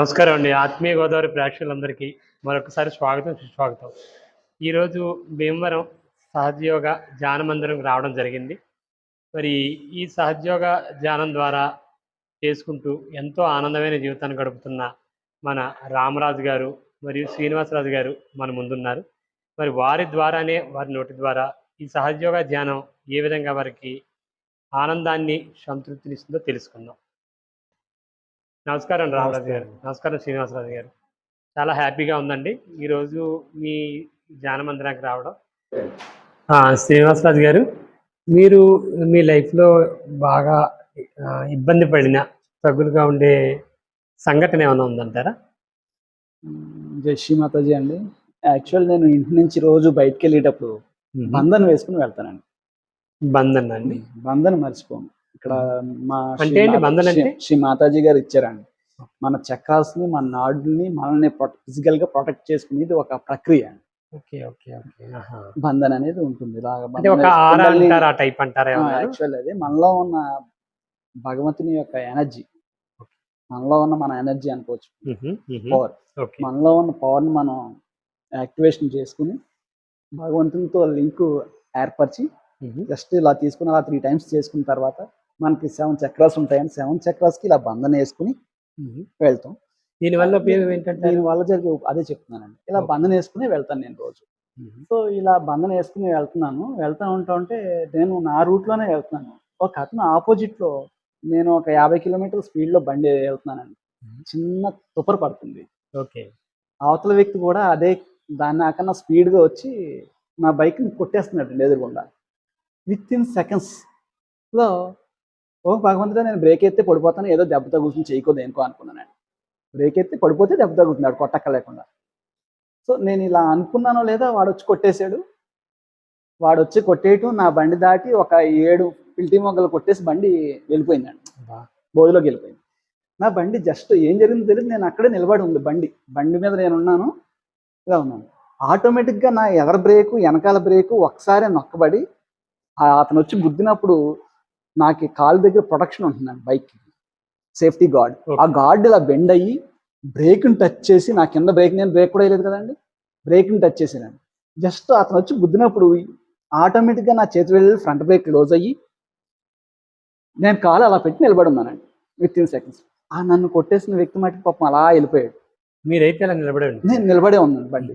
నమస్కారం అండి. ఆత్మీయ గోదావరి ప్రేక్షకులందరికీ మరొకసారి స్వాగతం సుస్వాగతం. ఈరోజు భీమవరం సహజయోగ ధ్యాన మందిరం రావడం జరిగింది. మరి ఈ సహజయోగ ధ్యానం ద్వారా చేసుకుంటూ ఎంతో ఆనందమైన జీవితాన్ని గడుపుతున్న మన రామరాజు గారు మరియు శ్రీనివాసరాజు గారు మన ముందున్నారు. మరి వారి ద్వారానే వారి నోటి ద్వారా ఈ సహజయోగ ధ్యానం ఏ విధంగా వారికి ఆనందాన్ని సంతృప్తినిస్తుందో తెలుసుకుందాం. నమస్కారం రామరాజు గారు. నమస్కారం. శ్రీనివాసరాజు గారు. చాలా హ్యాపీగా ఉందండి. ఈరోజు మీ ధ్యాన మందిరానికి రావడం. శ్రీనివాసరాజు గారు మీరు మీ లైఫ్లో బాగా ఇబ్బంది పడిన తగులుగా ఉండే సంఘటన ఏమైనా ఉందంటారా? జై శ్రీ మాతాజీ అండి. యాక్చువల్ నేను ఇంటి నుంచి రోజు బయటకు వెళ్ళేటప్పుడు బంధన్ వేసుకుని వెళ్తానండి. బంధన్ అండి? బంధన్ మర్చిపోను. ఇక్కడ మా శ్రీ అంటే మాతాజీ గారు ఇచ్చారండి. మన చక్రాస్ని మన నాడుని మనల్ని ఫిజికల్గా ప్రొటెక్ట్ చేసుకునేది ఒక ప్రక్రియ. బంధన్ అనేది ఉంటుంది? యాక్చువల్ అది. మనలో ఉన్న భగవంతుని యొక్క ఎనర్జీ మనలో ఉన్న మన ఎనర్జీ అనుకోవచ్చు. పవర్ మనలో ఉన్న పవర్ని మనం యాక్టివేషన్ చేసుకుని భగవంతునితో లింక్ ఏర్పరిచి. జస్ట్ ఇలా తీసుకుని అలా త్రీ టైమ్స్ చేసుకున్న తర్వాత మనకి సెవెన్ చక్రాస్ ఉంటాయని సెవెన్ చక్రాస్కి ఇలా బంధన వేసుకుని. వెళ్తాం. దీనివల్ల ఉపయోగం ఏంటంటే దీని వల్ల జరిగే అదే చెప్తున్నానండి. ఇలా. బంధన వేసుకుని వెళ్తాను నేను రోజు. సో ఇలా బంధన వేసుకుని వెళ్తున్నాను. వెళ్తా ఉంటా ఉంటే నేను నా రూట్లోనే వెళ్తున్నాను. ఒక అతను ఆపోజిట్లో నేను ఒక యాభై కిలోమీటర్ స్పీడ్లో బండి వెళ్తున్నానండి. చిన్న తుప్పరు పడుతుంది. ఓకే. అవతల వ్యక్తి కూడా అదే దాన్ని నాకన్నా స్పీడ్గా వచ్చి నా బైక్ని కొట్టేస్తున్నాడు ఎదురుగుండా. విత్ ఇన్ సెకండ్స్లో ఓ భగవంతుడా నేను బ్రేక్ ఎత్తే పడిపోతాను ఏదో దెబ్బ తగులుతుంది చేయకో దేనికో అనుకున్నాను బ్రేక్ ఎత్తి పడిపోతే దెబ్బ తగులుతున్నాడు కొట్టక్క లేకుండా సో నేను ఇలా అనుకున్నానో లేదా వాడు వచ్చి కొట్టేశాడు. వాడు వచ్చి కొట్టేయటం నా బండి దాటి ఒక ఏడు పిల్టి మొగ్గలు కొట్టేసి బండి వెళ్ళిపోయిందండి. బోధిలోకి వెళ్ళిపోయింది. నా బండి జస్ట్ ఏం జరిగిందో తెలియదు నేను అక్కడే నిలబడి ఉంది బండి. బండి మీద నేను ఉన్నాను ఇలా ఉన్నాను. ఆటోమేటిక్గా నా ఎదర బ్రేకు వెనకాల బ్రేకు ఒకసారి నొక్కబడి అతను వచ్చి గుద్దినప్పుడు నాకు కాలు దగ్గర ప్రొటెక్షన్ ఉంటుందండి బైక్ సేఫ్టీ గార్డ్ ఆ గార్డ్ ఇలా బెండ్ అయ్యి బ్రేక్ని టచ్ చేసి నా కింద బ్రేక్ నేను బ్రేక్ కూడా వేయలేదు కదండి. బ్రేక్ని టచ్ చేసానండి జస్ట్ అతను వచ్చి గుద్దినప్పుడు ఆటోమేటిక్గా నా చేతి వెళ్ళి ఫ్రంట్ బ్రేక్ క్లోజ్ అయ్యి నేను కాలు అలా పెట్టి నిలబడి ఉన్నానండి విత్ ఇన్ సెకండ్స్ ఆ నన్ను కొట్టేసిన వ్యక్తి మటుకు పాపం అలా వెళ్ళిపోయాడు. మీరైతే అలా నిలబడండి నేను నిలబడే ఉన్నాను బండి.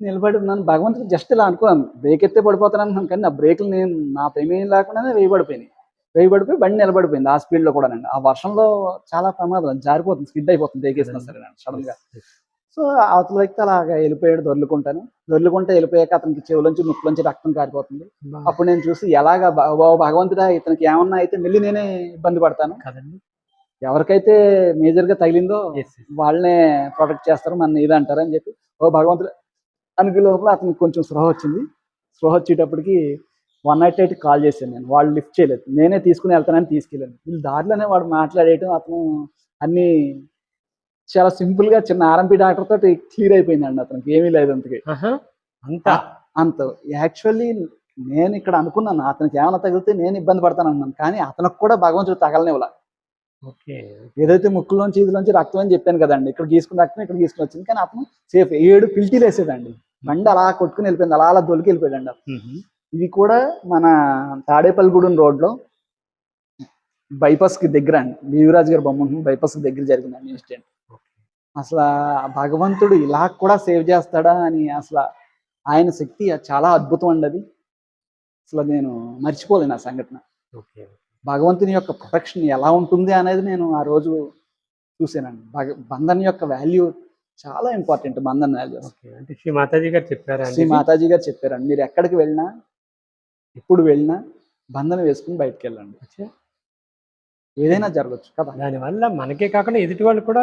నిలబడి ఉన్నాను. భగవంతుడు జస్ట్ ఇలా అనుకున్నాను. బ్రేక్ ఎత్తే పడిపోతాను అనుకున్నాను కానీ నా బ్రేకులు నేను నా ప్రమేయం లేకుండానే వేయబడిపోయినాయి. వేయబడిపోయి బండి నిలబడిపోయింది. ఆ స్పీడ్లో కూడా ఆ వర్షంలో చాలా ప్రమాదం జారిపోతుంది. స్కిడ్ అయిపోతుంది. బ్రేక్ వేసినా సరే సడన్గా. సో అవతల వ్యక్తి అలాగా వెళ్ళిపోయాడు దొర్లుకుంటాను. దొర్లుకుంటే వెళ్ళిపోయాక అతనికి చెవులోంచి ముక్కులోంచి రక్తం కారిపోతుంది. అప్పుడు నేను చూసి ఎలాగ భగవంతుడా ఇతనికి ఏమన్నా అయితే మళ్ళీ నేనే ఇబ్బంది పడతాను. కదండి. ఎవరికైతే మేజర్గా తగిలిందో. వాళ్ళనే ప్రొటెక్ట్ చేస్తారు. మన ఇది అంటారు అని చెప్పి ఓ భగవంతుడు అనుకు లోపల అతనికి కొంచెం స్పృహ వచ్చింది. స్పృహ వచ్చేటప్పటికి వన్ నైట్ ఎయిట్ కాల్ చేశాను నేను. వాళ్ళు లిఫ్ట్ చేయలేదు. నేనే తీసుకుని వెళ్తానని తీసుకెళ్ళాను. వీళ్ళు దారిలోనే వాడు మాట్లాడేయటం అతను అన్ని చాలా సింపుల్గా చిన్న ఆర్ఎంపీ డాక్టర్ తోటి క్లియర్ అయిపోయిందండి అతనికి. ఏమీ లేదు అంతకి. అంతా? అంత. యాక్చువల్లీ నేను ఇక్కడ అనుకున్నాను అతనికి ఏమైనా తగిలితే నేను ఇబ్బంది పడతాను అన్నాను. కానీ అతనికి కూడా భగవంతుడు తగలనివ్వాల. ఓకే. ఏదైతే ముక్కులోంచి ఇదిలోంచి రక్తం అని చెప్పాను కదండి. ఇక్కడ గీసుకున్న రక్తం ఇక్కడ గీసుకుని వచ్చింది. కానీ అతను సేఫ్. ఏడు పిల్టీలు వేసేదండి. బండి అలా కొట్టుకుని వెళ్ళిపోయింది. అలా అలా దొలికి. మ్హూ. ఇది కూడా మన తాడేపల్లిగూడెం రోడ్లో బైపాస్కి దగ్గర అండి. దేవిరాజు గారి బొమ్మ బైపాస్కి దగ్గర జరిగిందండి ఇన్సిడెంట్ అసలు భగవంతుడు ఇలా కూడా సేవ్ చేస్తాడా అని అసలు ఆయన శక్తి చాలా అద్భుతం అండి అది. అసలు నేను మర్చిపోలేను ఆ సంఘటన. ఓకే. భగవంతుని యొక్క ప్రొటెక్షన్ ఎలా ఉంటుంది అనేది నేను ఆ రోజు చూశానండి. భగ బంధన్ యొక్క వాల్యూ చాలా ఇంపార్టెంట్ బంధన్ వాల్యూ ఓకే. అంటే శ్రీ మాతాజీ గారు చెప్పారా శ్రీ మాతాజీ గారు చెప్పారండి. మీరు ఎక్కడికి వెళ్ళినా ఎప్పుడు వెళ్ళినా బంధన వేసుకుని బయటకు వెళ్ళండి ఏదైనా జరగచ్చు కదా. దానివల్ల మనకే కాకుండా ఎదుటి వాళ్ళు కూడా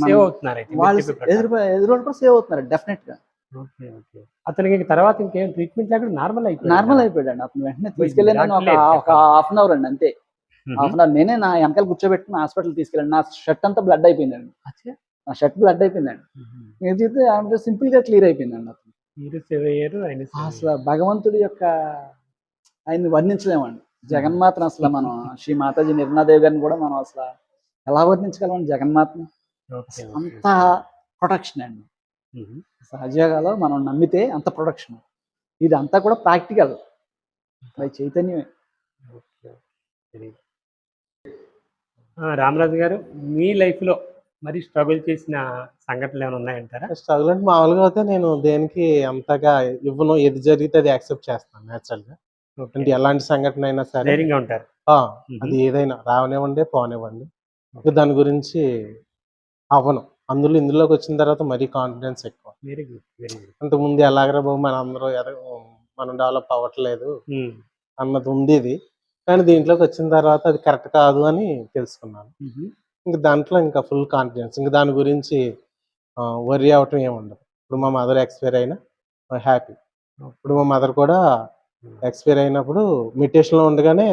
సేవ్ అవుతున్నారు వాళ్ళు. ఎదురు ఎదురు కూడా సేవ్ అవుతున్నారు డెఫినెట్గా. Okay okay. అతనికి తర్వాత ఇంకేం ట్రీట్మెంట్ లేకుండా నార్మల్ అయిపోయింది నార్మల్ అయిపోయాడు అతను వెంటనే తీసుకెళ్ళి నేను ఒక ఒక హాఫ్ అన్ అవర్ అండి అంతే. హాఫ్ అన్ అవర్ నేనే నా వెనకాల కూర్చోబెట్టుకుని హాస్పిటల్ తీసుకెళ్ళండి నా షర్ట్ అంతా బ్లడ్ అయిపోయిందండి. నా షర్ట్ బ్లడ్ అయిపోయిందండి. మ్మ్. ఏదైతే సింపుల్గా క్లియర్ అయిపోయిందండి అతను. మీరు సేవ్ అయ్యారు. అసలు భగవంతుడి యొక్క ఆయన్ని వర్ణించలేమండి. జగన్మాతను అసలు మనం శ్రీ మాతాజీ నిర్మలాదేవి గారిని కూడా మనం అసలు ఎలా వర్ణించగలం జగన్మాతని? అంత ప్రొటెక్షన్ అండి. మ్మ్. సహజయోగాలో మనం నమ్మితే అంత ప్రొడక్షన్ ఇది అంతా కూడా ప్రాక్టికల్ బై చైతన్యమే. రామరాజు గారు మీ లైఫ్లో మరి స్ట్రగుల్ చేసిన సంఘటనలు ఏమైనా ఉన్నాయంటారా? స్ట్రగుల్ అంటే మామూలుగా అయితే నేను దేనికి అంతగా ఇవ్వను. ఏది జరిగితే అది యాక్సెప్ట్ చేస్తాను న్యాచురల్గా. ఓకే. అంటే ఎలాంటి సంఘటన అయినా సరే ధైర్యంగా ఉంటారు. అది ఏదైనా రావనివ్వండి పోనివ్వండి. దాని గురించి అవ్వను. అందులో ఇందులోకి వచ్చిన తర్వాత మరీ కాన్ఫిడెన్స్ ఎక్కువ. Very good very good. అంతకుముందు ఎలాగరా బాబు మన అందరూ ఎద- మనం డెవలప్ అవ్వట్లేదు అన్నది ఉండేది. కానీ దీంట్లోకి వచ్చిన తర్వాత అది కరెక్ట్ కాదు అని తెలుసుకున్నాను. ఇంకా దాంట్లో ఇంకా ఫుల్ కాన్ఫిడెన్స్ ఇంకా దాని గురించి వరి అవటం ఏమి ఉండదు. ఇప్పుడు మా మదర్ ఎక్స్పైర్ అయినా హ్యాపీ ఇప్పుడు మా మదర్ కూడా ఎక్స్పైర్ అయినప్పుడు మెడిటేషన్లో ఉండగానే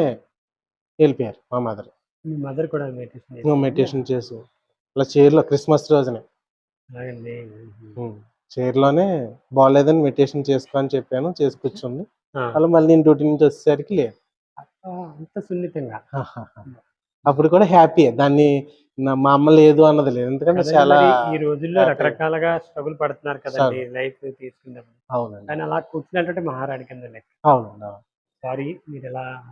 వెళ్ళిపోయారు మా మదర్ మీ మదర్ కూడా మెడిటేషన్ మెడిటేషన్ చేసి. అలా చైర్లో క్రిస్మస్ రోజునే. అలాగండి. చైర్లోనే బాగాలేదని మెడిటేషన్ చేసుకో అని చెప్పాను చేసి కూర్చుంది. అలా మళ్ళీ నేను డ్యూటీ నుంచి వచ్చేసరికి లేదు. అంత సున్నితంగా. అప్పుడు కూడా హ్యాపీ దాన్ని మా అమ్మ లేదు అన్నది లేదు. ఎందుకంటే చాలా ఈ రోజుల్లో. రకరకాలుగా స్ట్రగుల్ పడుతున్నారు కదండి లైఫ్ తీసుకున్నప్పుడు అవునండి. కానీ అలా కూర్చున్నట్టు మహారాణి కింద అవునండి అవును. సారీ మీరు ఎలా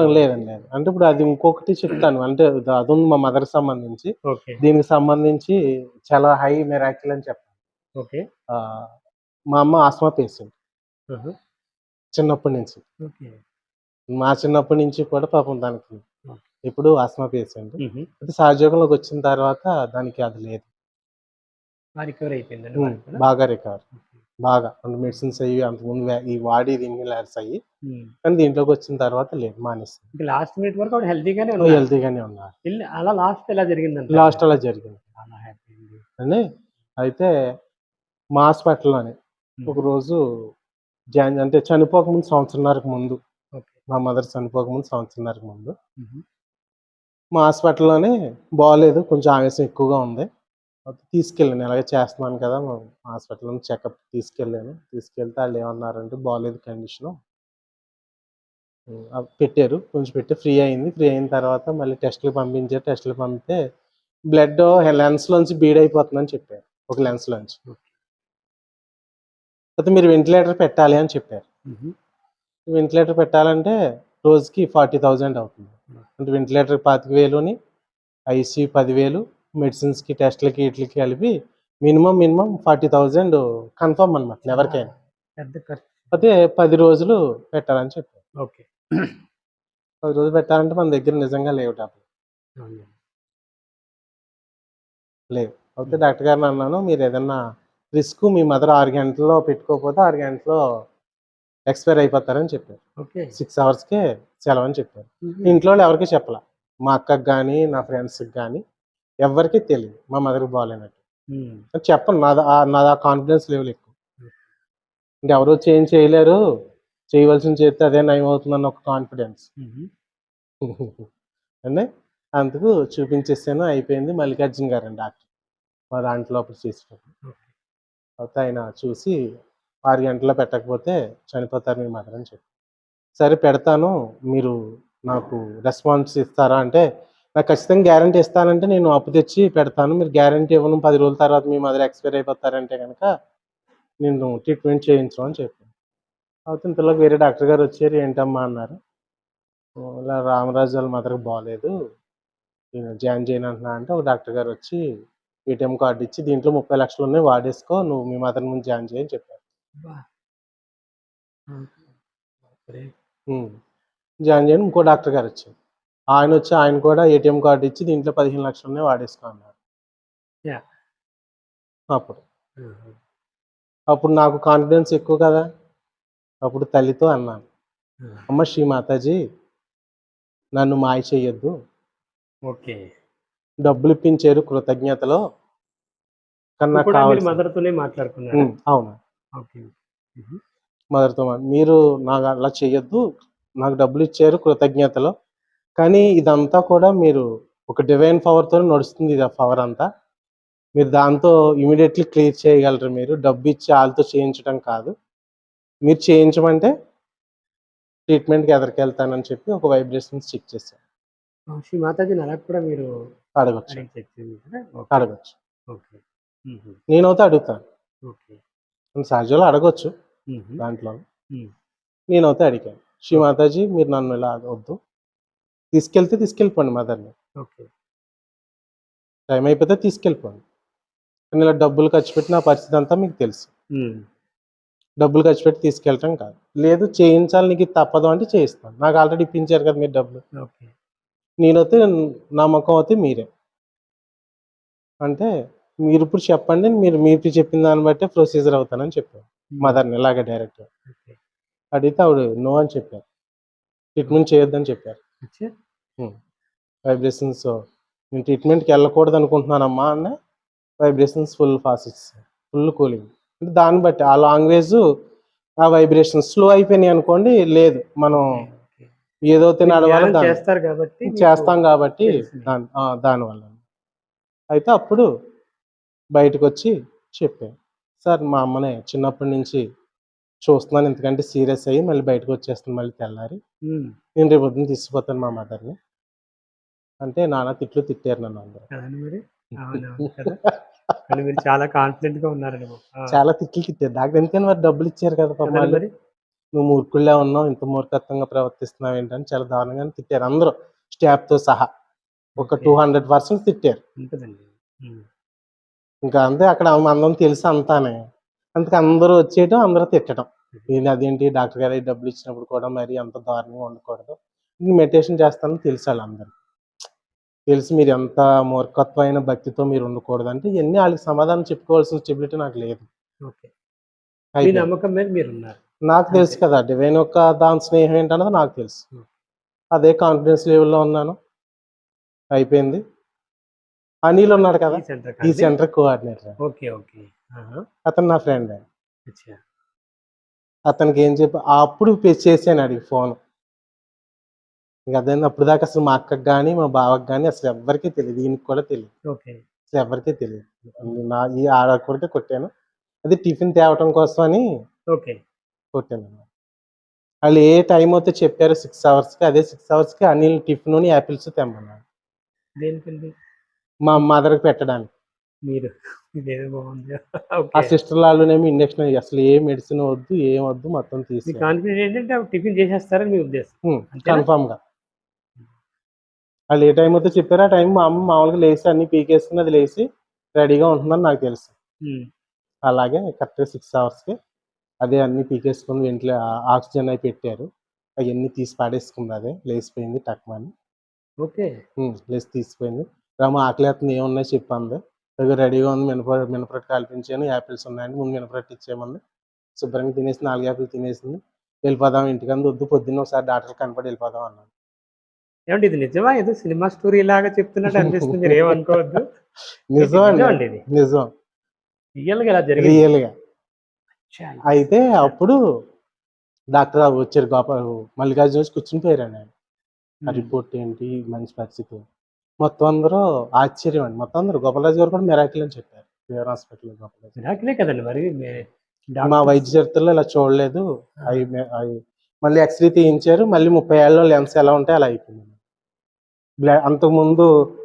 లేదండి లేదు. అంటే ఇప్పుడు అది ఇంకొకటి చెప్తాను. అంటే అది- మా మదర్ సంబంధించి. దీనికి సంబంధించి చాలా హై మెరాకిల్ అని చెప్పాను. ఓకే. మా అమ్మ ఆస్మా పేషెంట్. చిన్నప్పటి నుంచి. మా చిన్నప్పటి నుంచి కూడా పాపం దానికి ఇప్పుడు ఆస్మా పేషెంట్. అయితే సహజయోగంలోకి వచ్చిన తర్వాత దానికి అది లేదు. రికవర్ అయిపోయిందండి కూడా? బాగా రికవర్ బాగా. అంటే మెడిసిన్స్ అయ్యి అంతకుముందు ఈ వాడి దీన్ని లాడ్స్ అయ్యి. కానీ దీంట్లోకి వచ్చిన తర్వాత లేదు మానేసింది. ఇంకా లాస్ట్ మినిట్ వరకు ఆవిడ హెల్తీగానే ఉన్నారు. హెల్తీగానే ఉన్నారు. అలా లాస్ట్ ఎలా జరిగిందండి లాస్ట్ అలా జరిగింది. అని అయితే మా హాస్పిటల్లోనే ఒకరోజు జాయిన్ అంటే చనిపోకముందు సంవత్సరంన్నరకు ముందు మా మదర్ చనిపోకముందు సంవత్సరంన్నరకు ముందు. మా హాస్పిటల్లోనే బాగాలేదు కొంచెం ఆవేశం ఎక్కువగా ఉంది. తీసుకెళ్ళాను ఇలాగే చేస్తున్నాను కదా మా హాస్పిటల్లో చెకప్ తీసుకెళ్ళాను. తీసుకెళ్తే వాళ్ళు ఏమన్నారంటే బాగాలేదు కండిషను. పెట్టారు కొంచెం పెట్టి ఫ్రీ అయింది. ఫ్రీ అయిన తర్వాత మళ్ళీ టెస్టులు పంపించారు. టెస్టులు పంపితే బ్లడ్ లెన్స్లోంచి బీడ్ అయిపోతుందని చెప్పారు ఒక లెన్స్లోంచి. అయితే మీరు వెంటిలేటర్ పెట్టాలి అని చెప్పారు. వెంటిలేటర్ పెట్టాలంటే రోజుకి ఫార్టీ థౌజండ్ అవుతుంది. అంటే వెంటిలేటర్ పాతిక వేలుని ఐసీ పదివేలు మెడిసిన్స్కి టెస్ట్లకి వీటికి కలిపి minimum minimum forty thousand confirm అనమాట ఎవరికైనా పెద్ద ఖర్చు. అయితే పది రోజులు పెట్టాలని చెప్పారు. ఓకే. పది రోజులు పెట్టాలంటే మన దగ్గర నిజంగా లేవు డబ్బులు. లేవు అయితే డాక్టర్ గారిని అన్నాను మీరు ఏదన్నా రిస్క్ మీ మదర్ ఆరు గంటల్లో పెట్టుకోకపోతే ఆరు గంటల్లో ఎక్స్పైర్ అయిపోతారని చెప్పారు. సిక్స్ అవర్స్కే సెలవు అని చెప్పారు. ఇంట్లో వాళ్ళు ఎవరికి చెప్పలా. మా అక్కకి కానీ నా ఫ్రెండ్స్కి కానీ ఎవరికి తెలియదు మా మదర్కి బాగాలేనట్టు చెప్పను. నాది ఆ- నాది ఆ కాన్ఫిడెన్స్ లెవెల్ ఎక్కువ. ఎవరు చేంజ్ చేయలేరు. చేయవలసిన చేస్తే అదే నయం అవుతుందన్న ఒక కాన్ఫిడెన్స్. అంటే అందుకు చూపించేసాను. అయిపోయింది. మల్లికార్జున గారు అండి డాక్టర్. మా దాంట్లో అప్పుడు చేసేటప్పుడు ఓకే. అయితే ఆయన చూసి ఆరు గంటల్లో పెట్టకపోతే చనిపోతారు మీ మాత్రం అని చెప్పి. సరే పెడతాను. మీరు నాకు రెస్పాన్స్ ఇస్తారా అంటే నాకు ఖచ్చితంగా గ్యారంటీ ఇస్తానంటే నేను అప్పు తెచ్చి పెడతాను. మీరు గ్యారంటీ ఇవ్వను. పది రోజుల తర్వాత మీ మదర్ ఎక్స్పైర్ అయిపోతారంటే కనుక నేను ట్రీట్మెంట్ చేయించు అని చెప్పాను అయితే ఇంతలో వేరే డాక్టర్ గారు వచ్చారు. ఏంటమ్మా అన్నారు. ఇలా రామరాజు వాళ్ళ మదర్కి బాగాలేదు నేను జాయిన్ చేయను అంటున్నా అంటే ఒక డాక్టర్ గారు వచ్చి ఏటీఎం కార్డు ఇచ్చి దీంట్లో ముప్పై లక్షలు ఉన్నాయి వాడేసుకో. నువ్వు మీ మదర్ ముందు జాయిన్ చేయని చెప్పారు. జాయిన్ చేయని ఇంకో డాక్టర్ గారు వచ్చారు. ఆయన వచ్చి ఆయన కూడా ఏటీఎం కార్డు ఇచ్చి దీంట్లో పదిహేను లక్షలు ఉన్నాయి వాడేసుకో అన్నారు. అప్పుడు. అప్పుడు నాకు కాన్ఫిడెన్స్ ఎక్కువ కదా! అప్పుడు తల్లితో అన్నాను. అమ్మ శ్రీ మాతాజీ నన్ను మాయ చెయ్యొద్దు. ఓకే. డబ్బులు ఇప్పించారు కృతజ్ఞతలో. కానీ నాకు కూడా మీరు కావాల్సింది- మదర్ తోనే మాట్లాడుకున్నారు? ఉమ్, అవును. మదర్తో మీరు నాకు అలా చేయొద్దు నాకు డబ్బులు ఇచ్చారు కృతజ్ఞతలో. కానీ ఇదంతా కూడా మీరు ఒక డివైన్ పవర్తో నడుస్తుంది ఇది పవర్ అంతా. మీరు దాంతో ఇమీడియట్లీ క్లియర్ చేయగలరు మీరు. డబ్బు ఇచ్చి వాళ్ళతో చేయించడం కాదు. మీరు చేయించమంటే ట్రీట్మెంట్కి ఎదరికెళ్తానని చెప్పి ఒక వైబ్రేషన్స్ చెక్ చేశాను ఆ, శ్రీ మాతాజీని అలా కూడా మీరు అడగచ్చు. అడగచ్చు. నేనైతే అడుగుతాను. ఓకే. సహజంలో అడగొచ్చు. దాంట్లో. నేనైతే అడిగాను శ్రీ మాతాజీ మీరు నన్ను ఇలా వద్దు. తీసుకెళ్తే తీసుకెళ్ళిపోండి మదర్ని. ఓకే. టైం అయిపోతే తీసుకెళ్ళిపోండి. కానీ ఇలా డబ్బులు ఖర్చు పెట్టి నా పరిస్థితి అంతా మీకు తెలుసు. డబ్బులు ఖర్చు పెట్టి తీసుకెళ్ళటం కాదు. లేదు చేయించాలి నీకు తప్పదు అంటే చేయిస్తాను. నాకు ఆల్రెడీ ఇప్పించారు కదా మీరు డబ్బులు. ఓకే. నేనైతే నమ్మకం అయితే మీరే. అంటే మీరు ఇప్పుడు చెప్పండి మీరు మీరు చెప్పిన దాన్ని బట్టే ప్రొసీజర్ అవుతానని చెప్పాను మదర్ని ఇలాగే డైరెక్ట్ అడిగితే ఆవిడ నో అని చెప్పారు. ట్రీట్మెంట్ చేయొద్దని చెప్పారు. వైబ్రేషన్స్ నేను ట్రీట్మెంట్కి వెళ్ళకూడదు అనుకుంటున్నానమ్మా అన్న vibrations full fast full cooling అంటే దాన్ని బట్టి ఆ లాంగ్వేజ్ ఆ వైబ్రేషన్స్ స్లో అయిపోయినాయి అనుకోండి లేదు. మనం. ఏదో చేస్తారు కాబట్టి చేస్తాం కాబట్టి. దాని దానివల్ల. అయితే అప్పుడు బయటకు వచ్చి చెప్పాను సార్ మా అమ్మనే చిన్నప్పటి నుంచి చూస్తున్నాను. ఎందుకంటే సీరియస్ అయ్యి మళ్ళీ బయటకు వచ్చేస్తుంది మళ్ళీ తెల్లారి. నేను రేపు పొద్దున్న తీసుకుపోతాను మా మదర్ని. అంటే నాన్న తిట్లు తిట్టారు నన్ను అందరూ. మరి? చాలా కాన్ఫిడెంట్గా ఉన్నారండి చాలా తిట్లు తిట్టారు. నాకు ఎందుకని మరి డబ్బులు ఇచ్చారు కదా పాపం. మరి? నువ్వు మూర్ఖుల్లా ఉన్నావు. ఇంత మూర్ఖత్వంగా ప్రవర్తిస్తున్నావు ఏంటని చాలా దారుణంగా తిట్టారు అందరూ. స్టాఫ్తో సహా. ఒక. టూ హండ్రెడ్ పర్సెంట్ తిట్టారు. ఇంకా అంతే అక్కడ అందరం తెలుసు అంతానే. అందుకే అందరూ వచ్చేయటం అందరూ తిట్టడం ఏంటి అదేంటి డాక్టర్ గారు డబ్బులు ఇచ్చినప్పుడు కూడా మరి అంత దారుణంగా ఉండకూడదు. మెడిటేషన్ చేస్తానని తెలుసు వాళ్ళందరూ. తెలుసు మీరు ఎంత మూర్ఖత్వమైన భక్తితో మీరు ఉండకూడదు అంటే ఇవన్నీ వాళ్ళకి సమాధానం చెప్పుకోవాల్సిన చెబితే నాకు లేదు. నమ్మకం మీద మీరు ఉన్నారు నాకు తెలుసు. కదా డివైన్ యొక్క దాని స్నేహం ఏంటన్నది నాకు తెలుసు. అదే కాన్ఫిడెన్స్ లెవెల్లో ఉన్నాను. అయిపోయింది. అనిల్ ఉన్నాడు కదా? ఈ సెంటర్ కోఆర్డినేటర్ ఓకే ఓకే. అతను నా ఫ్రెండ్ అతనికి ఏం చెప్పి అప్పుడు చేశాను అడిగి ఫోన్ ఇంకా అదే అప్పుడు దాకా అసలు మా అక్కకి కానీ మా బావకి కానీ అసలు ఎవరికీ తెలియదు ఈయనకి కూడా తెలియదు ఓకే. అసలు ఎవరికీ తెలియదు నా ఈ ఆడ కొడితే కొట్టాను. అది టిఫిన్ తేవటం కోసం అని ఓకే. కొట్టాను. వాళ్ళు ఏ టైం అయితే చెప్పారో సిక్స్ అవర్స్కి అదే సిక్స్ అవర్స్కి అనిల్ టిఫిన్ యాపిల్స్ తెమ్మన్నాను దేనికండి? మా మదర్కి పెట్టడానికి. మీరు. ఇదేదో బాగుంది. ఆ సిస్టర్ వాళ్ళనేమో ఇంజక్షన్ అసలు ఏ మెడిసిన్ వద్దు ఏం వద్దు మొత్తం తీసి ఏంటంటే అవి టిఫిన్ చేసేస్తారని మీ ఉద్దేశం? కన్ఫామ్గా వాళ్ళు ఏ టైం అయితే చెప్పారో ఆ టైం మా అమ్మ మామూలుగా లేచి అన్ని పీకేసుకుని అది లేచి రెడీగా ఉంటుందని నాకు తెలుసు. అలాగే కరెక్ట్గా సిక్స్ అవర్స్కి అదే అన్ని పీకేసుకుని వెంటనే ఆక్సిజన్ అయి పెట్టారు. అవన్నీ తీసి పాడేసుకుంది అదే లేచిపోయింది టక్మని. ఓకే. లేచి తీసిపోయింది. రామ ఆకలేస్తుంది ఏమున్నాయి చెప్పింది. దగ్గర రెడీగా ఉంది మినప మినపరొట్టు కల్పించాను యాపిల్స్ ఉన్నాయండి ముందు మినపరొట్టు ఇచ్చేయమంది. శుభ్రంగా తినేసి నాలుగు యాపిల్ తినేసింది. వెళ్ళిపోదాం ఇంటికని వద్దు పొద్దున్న ఒకసారి డాక్టర్ కనపడి వెళ్ళిపోదాం అన్నాను ఏమండి ఇది నిజమా? ఏదో సినిమా స్టోరీ లాగా చెప్తున్నట్టు అనిపిస్తుంది మీరు ఏమనుకోవద్దు నిజం నిజం అండి నిజం. రియల్గా ఇలా జరిగింది. రియల్గా. అచ్చా. అయితే అప్పుడు డాక్టర్ వచ్చారు గోపాల్ మల్లికార్జున వచ్చి కూర్చుని పోయారండి ఆయన. రిపోర్ట్ ఏంటి మంచి పరిస్థితి మొత్తం అందరూ ఆశ్చర్యం అండి. మొత్తం అందరూ గోపాలరాజు గారు కూడా మెరాకిల్ అని చెప్పారు. వేరే హాస్పిటల్ గోపాలరాజు మిరాకిలే కదండి మరి? మీ- వైద్య చరిత్రలో ఇలా చూడలేదు. అవి మే- అవి మళ్ళీ ఎక్స్రే తీయించారు. మళ్ళీ ముప్పై ఏళ్ళలో లెన్స్ ఎలా ఉంటాయి అలా అయిపోయింది. బ్లడ్ అంతకుముందు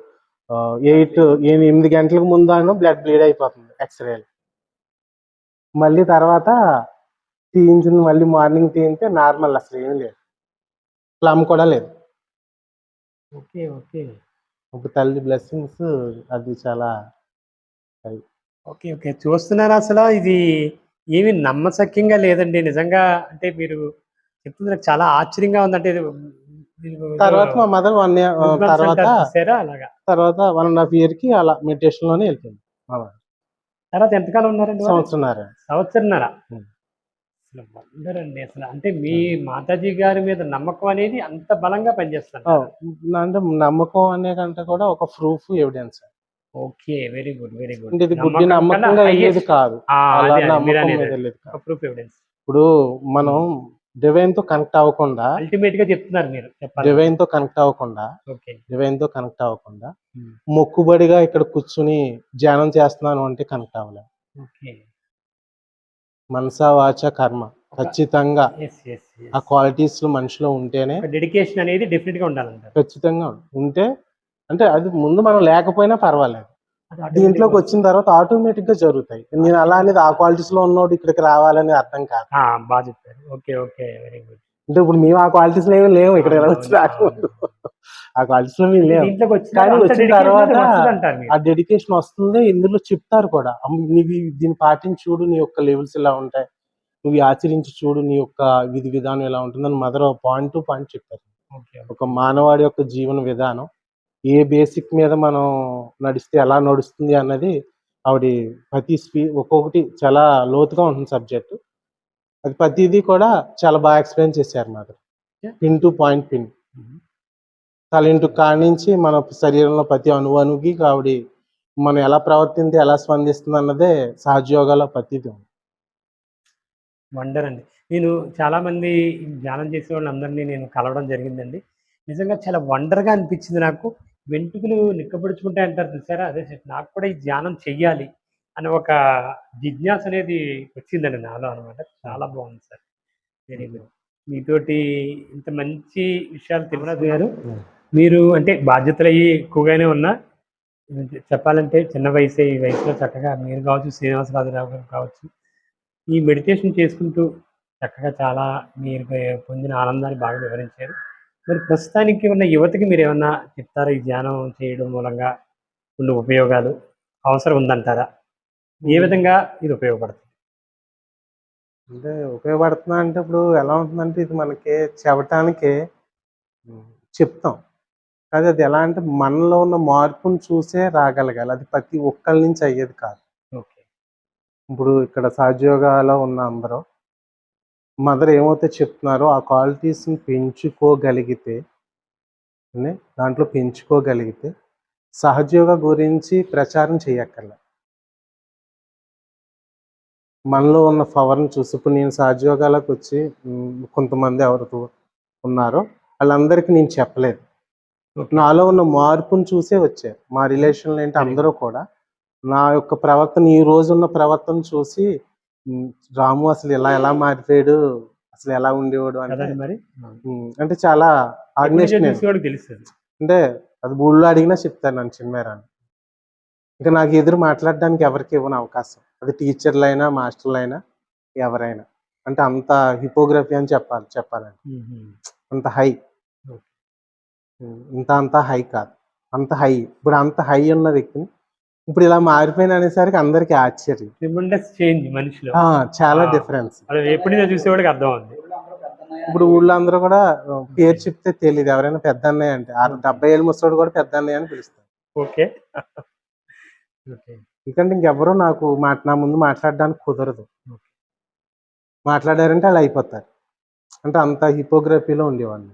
ఎయిట్ ఎనిమిది గంటలకు ముందు బ్లడ్ బ్లీడ్ అయిపోతుంది ఎక్స్రేలు మళ్ళీ తర్వాత తీయించింది మళ్ళీ మార్నింగ్ తీయింటే నార్మల్ అసలు ఏం లేదు. ప్లమ్ కూడా లేదు. Okay okay. ఒక తల్లి బ్లెస్సింగ్స్ అది చాలా ఓకే ఓకే. చూస్తున్నారా అసలు? ఇది ఏమి నమ్మశక్యంగా లేదండి. నిజంగా అంటే మీరు చెప్తుంది నాకు చాలా ఆశ్చర్యంగా ఉందంటే ఇది తర్వాత మా మదర్ వన్ ఇయర్ తర్వాత అంటారు చూసారా? అలాగా. తర్వాత వన్ అండ్ హాఫ్ ఇయర్కి అలా మెడిటేషన్లోనే వెళ్ళిపోయింది మా. తర్వాత ఎంతకాలం ఉన్నారండి వాళ్ళు? సంవత్సరంన్నర. సంవత్సరంన్నర. Hmm. అసలు వండర్ అండి అసలు అంటే మీ మాతాజీ గారి మీద నమ్మకం అనేది అంత బలంగా పనిచేస్తుంది ఆ, అంటే నమ్మకం అనే కంటే కూడా ఒక proof evidence okay. Very good very good. ఇది గుడ్డి నమ్మకంగా అయ్యేది కాదు. ప్రూఫ్ ఎవిడెన్స్ ఇప్పుడు మనం డివైన్తో కనెక్ట్ అవ్వకుండా అల్టిమేట్గా చెప్తున్నారు మీరు డివైన్తో కనెక్ట్ అవ్వకుండా డివైన్తో కనెక్ట్ అవ్వకుండా Hmm. మొక్కుబడిగా ఇక్కడ కూర్చుని ధ్యానం చేస్తున్నాను అంటే కనెక్ట్ అవ్వలేము ఓకే. మనసా వాచ కర్మ. ఖచ్చితంగా ఆ క్వాలిటీస్ మనిషిలో ఉంటేనే డెడికేషన్ అనేది డెఫినెట్గా ఉండాలంటారు. ఖచ్చితంగా ఉంటే అంటే అది ముందు మనం లేకపోయినా పర్వాలేదు. దీంట్లోకి వచ్చిన తర్వాత ఆటోమేటిక్గా జరుగుతాయి. నేను అలా అనేది ఆ క్వాలిటీస్లో ఉన్నోడు ఇక్కడికి రావాలని అర్థం కాదు. బాగా చెప్పారు. Okay okay. వెరీ గుడ్ అంటే ఇప్పుడు మేము ఆ క్వాలిటీస్లో ఏమి లేవు ఇక్కడ అవును, వచ్చి రాకముందు. ఆ క్వాలిటీస్లో మేము లేవు కానీ వచ్చిన తర్వాత. ఆ డెడికేషన్ వస్తుంది. ఇందులో చెప్తారు కూడా. నీవి దీన్ని పాటించి చూడు నీ యొక్క లెవెల్స్ ఇలా ఉంటాయి. నువ్వు ఆచరించి చూడు నీ యొక్క విధి విధానం ఎలా ఉంటుందని మదర్ పాయింట్ టు పాయింట్ చెప్తారు. ఒక మానవాడి యొక్క జీవన విధానం ఏ బేసిక్ మీద మనం నడిస్తే ఎలా నడుస్తుంది అన్నది ఆవిడ ప్రతి స్పీ ఒక్కొక్కటి చాలా లోతుగా ఉంటుంది సబ్జెక్ట్ అది ప్రతిదీ కూడా చాలా బాగా ఎక్స్ప్లెయిన్ చేశారు Yeah. Pin to point pin. తలింటు కాడి నుంచి మన శరీరంలో ప్రతి అణువు అణువుకి ఆవిడ మనం ఎలా ప్రవర్తించి ఎలా స్పందిస్తుంది అన్నదే సహజయోగాలో ప్రతిదీ ఉంది. వండర్ అండి. నేను చాలా మంది ఈ ధ్యానం చేసే వాళ్ళందరినీ నేను కలవడం జరిగిందండి. నిజంగా చాలా వండర్గా అనిపించింది నాకు. వెంట్రుకలు నిక్కపడుచుకుంటే అంటారు చూసారా? అదే నాకు కూడా ఈ ధ్యానం చెయ్యాలి. అని ఒక జిజ్ఞాస అనేది వచ్చిందండి నాలో అనమాట చాలా బాగుంది సార్. వెరీ గుడ్ మీతోటి ఇంత మంచి విషయాలు తిరుమల గారు మీరు అంటే బాధ్యతలు అయ్యి ఎక్కువగానే ఉన్నా చెప్పాలంటే చిన్న వయసే ఈ వయసులో చక్కగా మీరు కావచ్చు శ్రీనివాసరాజురావు గారు కావచ్చు ఈ మెడిటేషన్ చేసుకుంటూ చక్కగా చాలా మీరు పొందిన ఆనందాన్ని బాగా వివరించారు. మరి ప్రస్తుతానికి ఉన్న యువతకి మీరు ఏమన్నా చెప్తారా? ఈ ధ్యానం చేయడం మూలంగా ఉన్న ఉపయోగాలు? అవసరం ఉందంటారా? ఏ విధంగా ఇది ఉపయోగపడుతుంది? అంటే ఉపయోగపడుతుందా అంటే ఇప్పుడు ఎలా ఉంటుందంటే ఇది మనకి చెప్పటానికి చెప్తాం. కానీ అది ఎలా అంటే మనలో ఉన్న మార్పును చూసే రాగలగాలి. అది ప్రతి ఒక్కరి నుంచి అయ్యేది కాదు. ఓకే. ఇప్పుడు ఇక్కడ సహజయోగాలో ఉన్న అందరూ మదర్ ఏమైతే చెప్తున్నారో ఆ క్వాలిటీస్ని పెంచుకోగలిగితే దాంట్లో పెంచుకోగలిగితే సహజయోగ గురించి ప్రచారం చేయక్కర్లే మనలో ఉన్న పవర్ని చూసి ఇప్పుడు నేను సహజయోగాలకు వచ్చి కొంతమంది ఎవరు ఉన్నారో వాళ్ళందరికీ నేను చెప్పలేదు. నాలో ఉన్న మార్పును చూసే వచ్చారు మా రిలేషన్లు ఏంటి అందరూ కూడా. నా యొక్క ప్రవర్తన ఈ రోజు ఉన్న ప్రవర్తన చూసి "ఉమ్, రాము అసలు ఇలా ఎలా మారిపోయాడు అసలు ఎలా ఉండేవాడు అంటే కదండి మరి? అంటే చాలా ఆర్గనైజేషన్ అంటే అది ఊళ్ళో అడిగినా చెప్తాను నన్ను చిన్మేరాని ఇంకా నాకు ఎదురు మాట్లాడడానికి ఎవరికి ఇవ్వను అవకాశం. అది టీచర్లు అయినా మాస్టర్లు అయినా ఎవరైనా. అంటే అంత హిపోగ్రఫీ అని చెప్పాలి చెప్పాలంటే. అంత హై. ఇంత అంత హై కాదు. అంత హై. ఇప్పుడు అంత హై ఉన్న వ్యక్తిని ఇప్పుడు ఇలా మారిపోయిన అనేసరికి అందరికి ఆశ్చర్యం. చేంజ్ మనిషిలో. చాలా. డిఫరెన్స్ ఎప్పుడు చూసేవాడికి అర్థం అవుతుంది ఇప్పుడు ఊళ్ళో అందరూ కూడా పేరు చెప్తే తెలియదు ఎవరైనా పెద్ద అన్నయ్య అంటే ఆ డెబ్బై ఏళ్ళు ముసలోడు కూడా పెద్ద అన్నయ్య అని పిలుస్తారు. ఓకే. ఎందుకంటే ఇంకెవరూ నాకు మాట నా ముందు మాట్లాడడానికి కుదరదు. మాట్లాడారంటే అలా అయిపోతారు. అంటే అంత హిపోగ్రఫీలో ఉండేవాడిని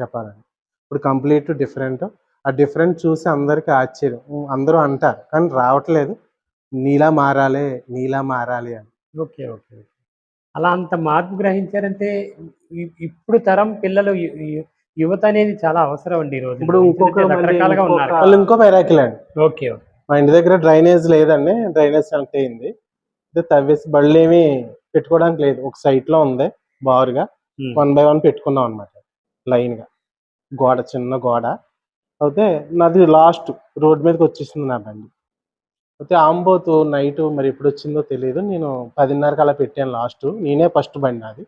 చెప్పాలని ఇప్పుడు కంప్లీట్ డిఫరెంట్. ఆ డిఫరెంట్ చూసి అందరికీ ఆశ్చర్యం. అందరూ అంటారు కానీ రావట్లేదు. నీలా మారాలి నీలా మారాలి అని. Okay okay. అలా అంత మార్పు గ్రహించారంటే ఇప్పుడు తరం పిల్లలు యువత అనేది చాలా అవసరం అండి ఈ రోజు ఇప్పుడు ఇంకొక ఉన్నారు. వాళ్ళు ఇంకో మెరాకిల్ అండి ఓకే ఓకే. మా ఇంటి దగ్గర డ్రైనేజ్ లేదండి. డ్రైనేజ్ సెలెక్ట్ అయింది. అయితే తవ్వేసి బళ్ళు ఏమి పెట్టుకోవడానికి లేదు. ఒక సైట్లో ఉంది బారుగా. వన్ బై వన్ పెట్టుకున్నాం అనమాట లైన్గా. గోడ చిన్న గోడ. అయితే నాది లాస్ట్ రోడ్ మీదకి వచ్చేసింది నా బండి. అయితే ఆంబోతు నైట్ మరి ఎప్పుడు వచ్చిందో తెలియదు నేను పదిన్నరకు అలా పెట్టాను లాస్ట్ నేనే ఫస్ట్ బండి నాది.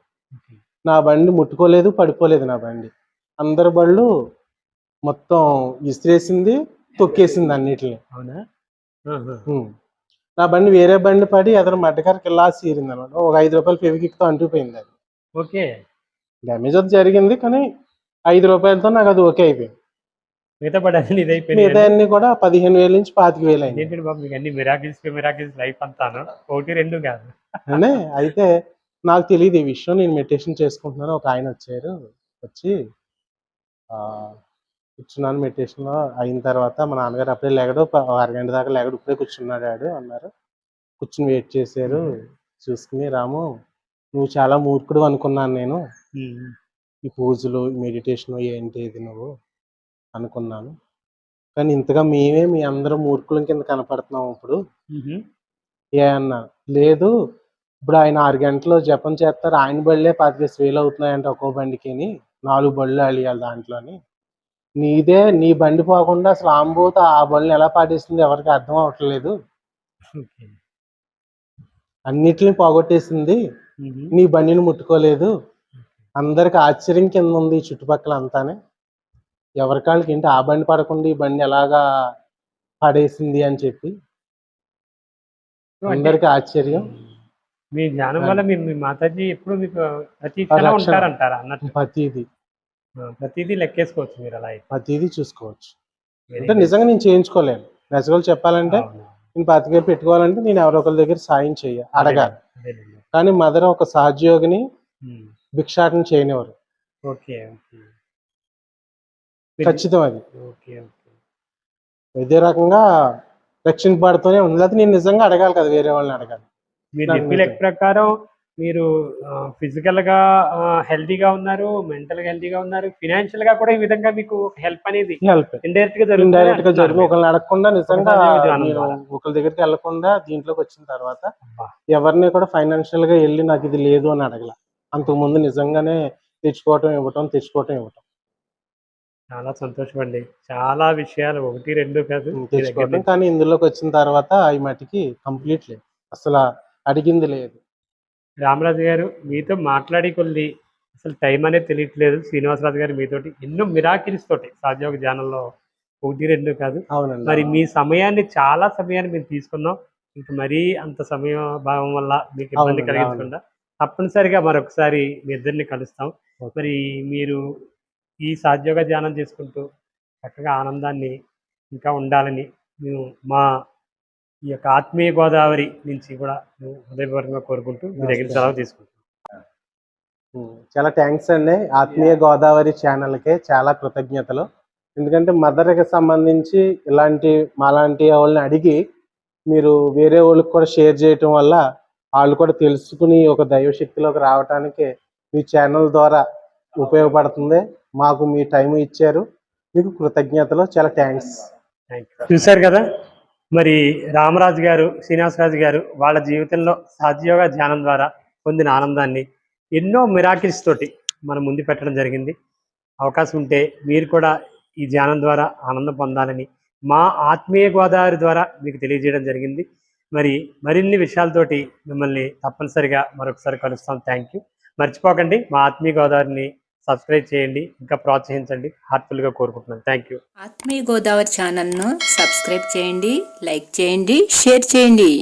నా బండి ముట్టుకోలేదు పడిపోలేదు నా బండి. అందరి బళ్ళు మొత్తం ఇసిరేసింది తొక్కేసింది అన్నిటిని. అవునా. నా బండి వేరే బండి పడి అతను మడ్డకారికి ఇలా సీరింది అనమాట ఒక ఐదు రూపాయలు ఫెవికిక్తో అంటుపోయింది అది. ఓకే. డ్యామేజ్ అది జరిగింది కానీ ఐదు రూపాయలతో నాకు అది ఓకే అయిపోయింది. మిగతా పడాలి ఇది మిగతా అన్ని కూడా పదిహేను వేల నుంచి పాతిక వేలు అయింది. ఏంటంటే బాబు మీకు అన్ని మిరాకిల్స్ మిరాకిల్స్ లైఫ్ అంతాను ఒకటి రెండు కాదు. అనే అయితే నాకు తెలియదు ఈ విషయం. నేను మెడిటేషన్ చేసుకుంటున్నాను. ఒక ఆయన వచ్చారు వచ్చి కూర్చున్నాను మెడిటేషన్లో అయిన తర్వాత మా నాన్నగారు అప్పుడే లేగడు అరగంట దాకా లేగడు ఇప్పుడే కూర్చున్నాడు ఆడు అన్నారు. కూర్చుని వెయిట్ చేశారు చూసుకుని రాము నువ్వు చాలా మూర్ఖుడు అనుకున్నాను నేను. ఈ పూజలు మెడిటేషన్ ఏంటి ఇది నువ్వు అనుకున్నాను. కానీ ఇంతగా మేమే మీ అందరం మూర్ఖులం కింద కనపడుతున్నాం ఇప్పుడు. ఏ అన్నా లేదు ఇప్పుడు ఆయన ఆరు గంటలు జపం చేస్తారు ఆయన బళ్ళే పాతికేసి వేలు అవుతున్నాయంట ఒక్కో బండికి నాలుగు బళ్ళు అలియాలి దాంట్లోని. నీదే నీ బండి పోకుండా అసలు ఆంబోత ఆ బండిని ఎలా పాటిస్తుంది ఎవరికి అర్థం అవ్వట్లేదు అన్నిటిని పోగొట్టేసింది. నీ బండిని ముట్టుకోలేదు. అందరికి ఆశ్చర్యం కింద ఉంది చుట్టుపక్కల అంతానే. ఎవరికాళ్ళకి ఏంటి ఆ బండి పడకుండా ఈ బండి ఎలాగా పడేసింది అని చెప్పి. అందరికి ఆశ్చర్యం. మీ జ్ఞానం వల్ల మీ మాతాజీ ఎప్పుడు మీకు ప్రతి. ఉంటారంటారా అన్నట్టు? ప్రతిదీ. ప్రతిదీ లెక్కేసుకోవచ్చు మీరు అలా అయితే. ప్రతిదీ చూసుకోవచ్చు Very అంటే good. నిజంగా నేను చేయించుకోలేను నిజంగా చెప్పాలంటే అవును. నేను బతికే పెట్టుకోవాలంటే నేను ఎవరో ఒకరి దగ్గర సాయం చెయ్య అడగాలి అదేలేండి. కానీ మదర్ ఒక సహజయోగిని మ్మ్. భిక్షాటన చేయనివారు ఓకే ఖచ్చితం అది ఓకే ఓకే ఇదే రకంగా రక్షింపబడుతూనే ఉంది లేకపోతే నేను నిజంగా అడగాలి కదా వేరే వాళ్ళని అడగాలి మీరు నాకు చెప్పే లెక్క ప్రకారం మీరు ఫిజికల్గా హెల్తీగా ఉన్నారు మెంటల్గా హెల్తీగా ఉన్నారు ఫినాన్షియల్గా కూడా ఈ విధంగా మీకు హెల్ప్ అనేది హెల్ప్. ఇండైరెక్ట్గా జరుగుతుంది? ఇండైరెక్ట్గా జరిగి అంటున్నారు ఒకరిని అడగకుండా నిజంగా. ఒకరి దగ్గరికి వెళ్ళకుండా దీంట్లోకి వచ్చిన తర్వాత. ఎవరిని కూడా ఫైనాన్షియల్గా వెళ్ళి నాకు ఇది లేదు అని అడగల. అంతకు ముందు నిజంగానే తెచ్చుకోవటం ఇవ్వటం తెచ్చుకోవటం ఇవ్వటం. చాలా సంతోషం అండి. చాలా విషయాలు ఒకటి రెండు కాదు తెచ్చుకోవటం. కానీ ఇందులోకి వచ్చిన తర్వాత ఈ మట్టికి కంప్లీట్ లేదు. అసలు అడిగింది లేదు. రామరాజు గారు మీతో మాట్లాడి కొద్ది అసలు టైం అనేది తెలియట్లేదు. శ్రీనివాసరాజు గారు మీతోటి ఎన్నో మిరాకిల్స్ తోటి సాధ్యోగ ధ్యానంలో ఒకటి రెండు కాదు. అవునండి. మరి మీ సమయాన్ని చాలా సమయాన్ని మేము తీసుకున్నాం. ఇంక మరీ అంత సమయం భావం వల్ల మీకు ఇబ్బంది కలిగించకుండా తప్పనిసరిగా మరొకసారి మీ ఇద్దరిని కలుస్తాం. మరి మీరు ఈ సాధ్యోగ ధ్యానం చేసుకుంటూ చక్కగా ఆనందాన్ని ఇంకా ఉండాలని మేము మా ఈ యొక్క ఆత్మీయ గోదావరి నుంచి కూడా హృదయపూర్వకంగా కోరుకుంటూ మీ దగ్గర. సెలవు తీసుకుంటాం ఉం. చాలా థ్యాంక్స్ అండి. ఆత్మీయ గోదావరి ఛానల్కి చాలా కృతజ్ఞతలు. ఎందుకంటే మదర్కి సంబంధించి ఇలాంటి మాలాంటి వాళ్ళని అడిగి మీరు వేరే వాళ్ళకి కూడా షేర్ చేయటం వల్ల వాళ్ళు కూడా తెలుసుకుని ఒక దైవశక్తిలోకి రావడానికి మీ ఛానల్ ద్వారా ఉపయోగపడుతుంది. మాకు మీ టైం ఇచ్చారు. మీకు కృతజ్ఞతలు. చాలా థ్యాంక్స్. చూశారు కదా? మరి రామరాజు గారు శ్రీనివాసరాజు గారు వాళ్ళ జీవితంలో సహజయోగ ధ్యానం ద్వారా పొందిన ఆనందాన్ని ఎన్నో మిరాకిల్స్ తోటి మనం ముందు పెట్టడం జరిగింది. అవకాశం ఉంటే మీరు కూడా ఈ ధ్యానం ద్వారా ఆనందం పొందాలని మా ఆత్మీయ గోదావరి ద్వారా మీకు తెలియజేయడం జరిగింది. మరి మరిన్ని విషయాలతోటి మిమ్మల్ని తప్పనిసరిగా మరొకసారి కలుస్తాం. థ్యాంక్ యూ మర్చిపోకండి మా ఆత్మీయ గోదావరిని సబ్స్క్రైబ్ చేయండి ఇంకా ప్రోత్సహించండి. హార్ట్ఫుల్గా కోరుకుంటున్నాను. థ్యాంక్ యూ ఆత్మీయ గోదావరి ఛానల్ను సబ్స్క్రైబ్ చేయండి లైక్ చేయండి షేర్ చేయండి.